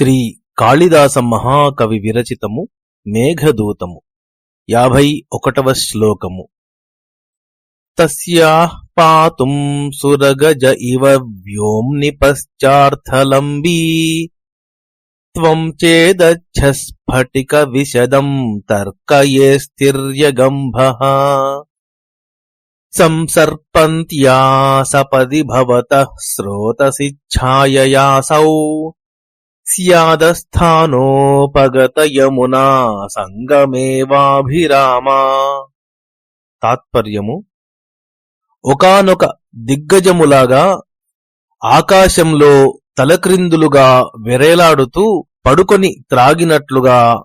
శ్రీ కాళిదాస మహాకవి విరచితము మేఘదూతము. యాభై ఒకటవ శ్లోకము. తస్యాః పాతుం సురగజ ఇవ వ్యోమ్ని పశ్చార్థలంబీ. త్వం చేదచ్చస్ఫటిక విశదం తర్కయేస్తిర్యగంభః సంసర్పంత్యా సపది భవతః స్రోతసి ఛాయయాసౌ స్యాదస్థానోపగత యమునా సంగమేవాభిరామా తాత్పర్యము ఒకానొక దిగ్గజములాగా ఆకాశంలో తలక్రిందులుగా వెరేలాడుతూ పడుకొని త్రాగినట్లుగా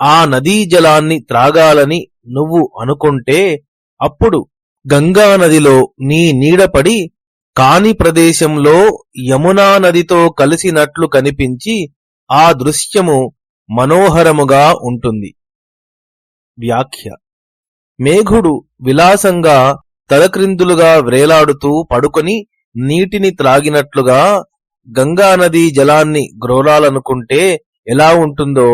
ఆ నదీ జలాన్ని త్రాగాలని నువ్వు అనుకుంటే అప్పుడు గంగానదిలో నీ నీడపడి కాని ప్రదేశంలో యమునా నదితో కలిసినట్లు కనిపించి ఆ దృశ్యము మనోహరముగా ఉంటుంది. వ్యాఖ్య. మేఘుడు విలాసంగా తలక్రిందులుగా వ్రేలాడుతూ పడుకొని నీటిని త్రాగినట్లుగా గంగానదీ జలాన్ని గ్రోలాలనుకుంటే ఎలా ఉంటుందో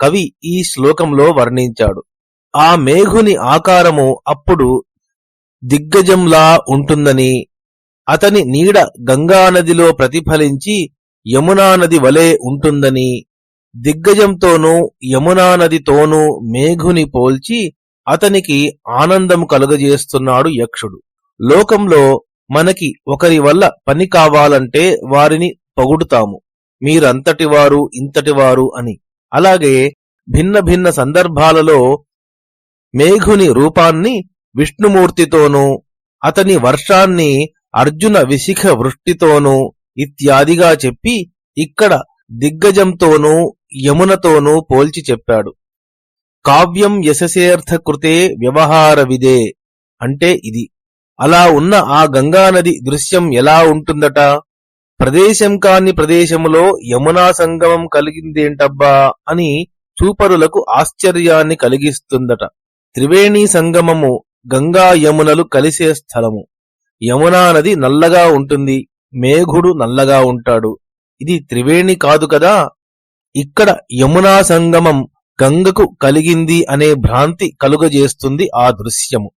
కవి ఈ శ్లోకంలో వర్ణించాడు. ఆ మేఘుని ఆకారము అప్పుడు దిగ్గజంలా ఉంటుందని అతని నీడ గంగానదిలో ప్రతిఫలించి యమునా నది వలె ఉంటుందని దిగ్గజంతోనూ యమునా నదితోనూ మేఘుని పోల్చి అతనికి ఆనందం కలుగజేస్తున్నాడు యక్షుడు. లోకంలో మనకి ఒకరి వల్ల పని కావాలంటే వారిని పొగుడుతాము. మీరంతటివారు ఇంతటివారు అని. అలాగే భిన్న భిన్న సందర్భాలలో మేఘుని రూపాన్ని విష్ణుమూర్తితోనూ అతని వర్షాన్ని అర్జున విశిఖ వృష్టితోనూ ఇత్యాదిగా చెప్పి ఇక్కడ దిగ్గజంతోనూ యమునతోనూ పోల్చి చెప్పాడు. కావ్యం యశసేర్థకృతే వ్యవహార విదే అంటే ఇది. అలా ఉన్న ఆ గంగానది దృశ్యం ఎలా ఉంటుందట? ప్రదేశం కాని ప్రదేశములో యమునా సంగమం కలిగిందేంటబ్బా అని చూపరులకు ఆశ్చర్యాన్ని కలిగిస్తుందట. త్రివేణి సంగమము గంగా యమునలు కలిసే స్థలము. యమునా నది నల్లగా ఉంటుంది మేఘుడు నల్లగా ఉంటాడు. ఇది త్రివేణి కాదు కదా? ఇక్కడ యమునా సంగమం గంగకు కలిగింది అనే భ్రాంతి కలుగజేస్తుంది ఆ దృశ్యము.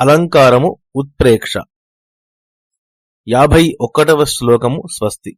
అలంకారము ఉత్ప్రేక్ష. యాభై ఒకటవ శ్లోకము స్వస్తి.